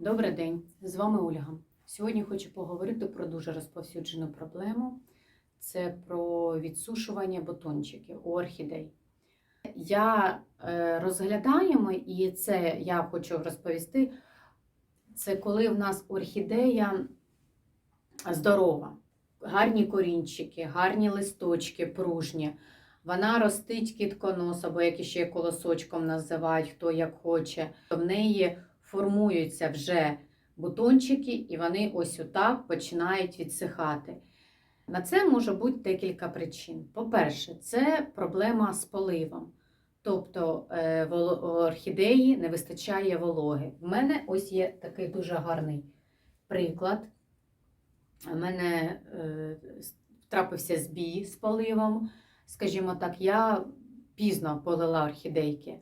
Добрий день, з вами Ольга. Сьогодні хочу поговорити про дуже розповсюджену проблему. Це про відсушування бутончиків у орхідей. Я е, розглядаємо, і це я хочу розповісти. Це коли в нас орхідея здорова, гарні корінчики, гарні листочки, пружні. Вона ростить кітконос, або як ще колосочком називають, хто як хоче. В неї формуються вже бутончики, і вони ось отак починають відсихати. На це може бути декілька причин. По-перше, це проблема з поливом. Тобто е, у орхідеї не вистачає вологи. В мене ось є такий дуже гарний приклад. У мене е, трапився збій з поливом. Скажімо так, я пізно полила орхідейки.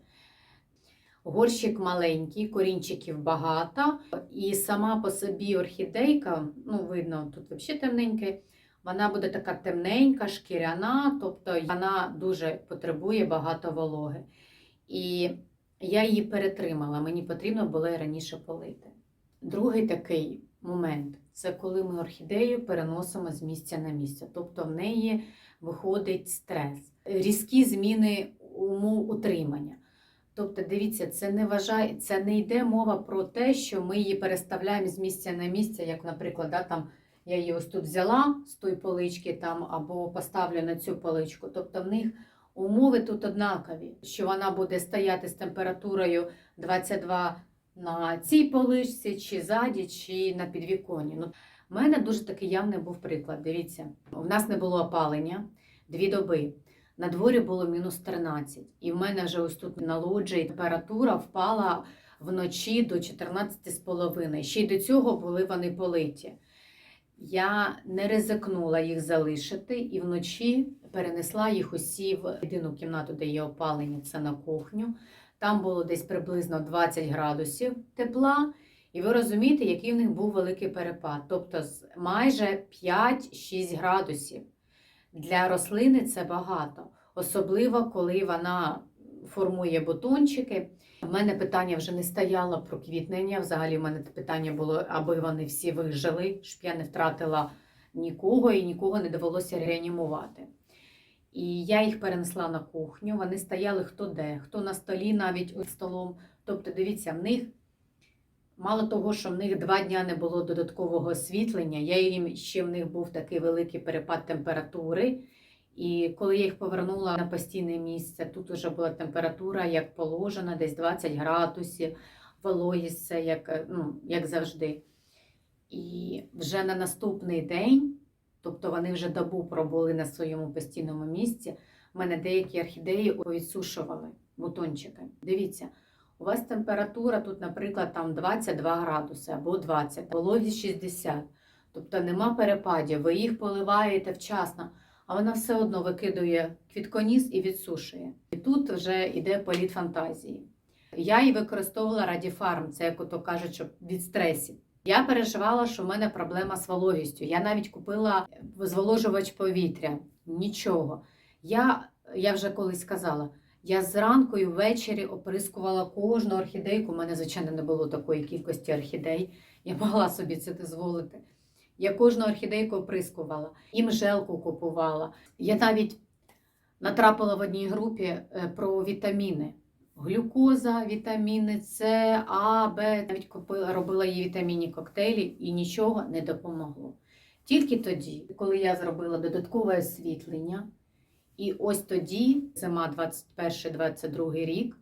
Горщик маленький, корінчиків багато, і сама по собі орхідейка, ну, видно, тут взагалі темненьке, вона буде така темненька, шкіряна, тобто вона дуже потребує багато вологи. І я її перетримала, мені потрібно було раніше полити. Другий такий момент це коли ми орхідею переносимо з місця на місце, тобто в неї виходить стрес, різкі зміни умов утримання. Тобто, дивіться, це не вважає, це не йде мова про те, що ми її переставляємо з місця на місце, як, наприклад, да, там, я її ось тут взяла з тої полички там, або поставлю на цю поличку. Тобто в них умови тут однакові, що вона буде стояти з температурою 22 на цій поличці, чи ззаді, чи на підвіконні. Ну, у мене дуже такий явний був приклад. Дивіться, у нас не було опалення дві доби. На дворі було мінус 13. І в мене вже ось тут на лоджії температура впала вночі до 14,5. Ще й до цього були вони политі. Я не ризикнула їх залишити і вночі перенесла їх усі в єдину кімнату, де є опалення, це на кухню. Там було десь приблизно 20 градусів тепла. І ви розумієте, який в них був великий перепад. Тобто майже 5-6 градусів. Для рослини це багато, особливо коли вона формує бутончики. У мене питання вже не стояло про квітнення. Взагалі, в мене питання було, аби вони всі вижили, щоб я не втратила нікого і нікого не довелося реанімувати. І я їх перенесла на кухню. Вони стояли хто де, хто на столі, навіть столом. Тобто, дивіться, в них мало того, що в них два дня не було додаткового освітлення, я їм ще в них був такий великий перепад температури. І коли я їх повернула на постійне місце, тут вже була температура як положена, десь 20 градусів, вологість це як, ну, як завжди. І вже на наступний день, тобто вони вже добу пробули на своєму постійному місці, в мене деякі орхідеї відсушували бутончики. Дивіться, у вас температура тут, наприклад, там 22 градуси або 20, вологість 60. Тобто нема перепадів, ви їх поливаєте вчасно, а вона все одно викидує квітконіс і відсушує. І тут вже йде політ фантазії. Я її використовувала радіфарм, це як ото кажуть, що від стресів. Я переживала, що в мене проблема з вологістю. Я навіть купила зволожувач повітря. Нічого. Я, я вже колись сказала, я зранку і ввечері оприскувала кожну орхідейку. У мене, звичайно, не було такої кількості орхідей. Я могла собі це дозволити. Я кожну орхідейку оприскувала, їм желку купувала. Я навіть натрапила в одній групі е, про вітаміни. Глюкоза, вітаміни С, А, Б. Навіть купила, робила їй вітамінні коктейлі і нічого не допомогло. Тільки тоді, коли я зробила додаткове освітлення, і ось тоді, зима 21-22 рік,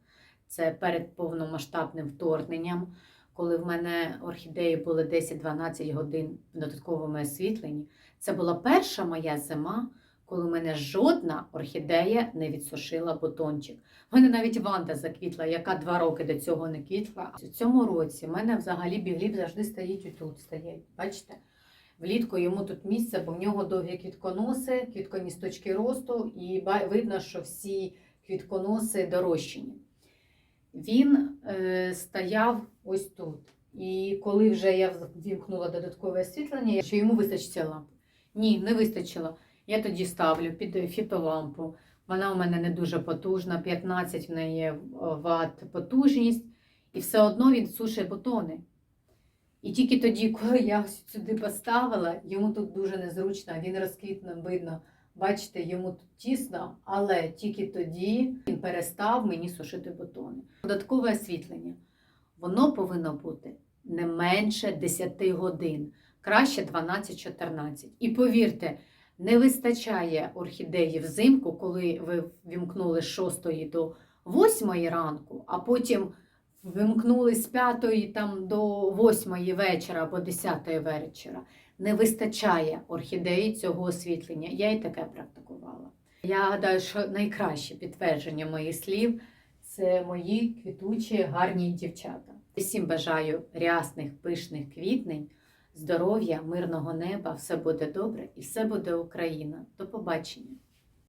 це перед повномасштабним вторгненням, коли в мене орхідеї були 10-12 годин в додатковому освітленні, це була перша моя зима, коли в мене жодна орхідея не відсушила бутончик. У мене навіть ванда заквітла, яка два роки до цього не квітла. У цьому році в мене взагалі бігліп завжди стоїть отут. Стоять. Бачите? Влітку йому тут місце, бо в нього довгі квітконоси, квітконісточки росту, і видно, що всі квітконоси дорощені. Він е, стояв ось тут. І коли вже я вімкнула додаткове освітлення, що йому вистачить лампа? Ні, не вистачило. Я тоді ставлю під фітолампу. Вона у мене не дуже потужна, 15 в неї Вт потужність, і все одно він сушить бутони. І тільки тоді, коли я сюди поставила, йому тут дуже незручно, він розквітнув, видно. Бачите, йому тут тісно, але тільки тоді він перестав мені сушити бутони. Додаткове освітлення. Воно повинно бути не менше 10 годин, краще 12-14. І повірте, не вистачає орхідеї взимку, коли ви вімкнули з 6 до 8 ранку, а потім вимкнули з 5 там, до 8 вечора або 10 вечора. Не вистачає орхідеї цього освітлення. Я і таке практикувала. Я гадаю, що найкраще підтвердження моїх слів це мої квітучі, гарні дівчата. Всім бажаю рясних, пишних квітнень, здоров'я, мирного неба, все буде добре і все буде Україна. До побачення!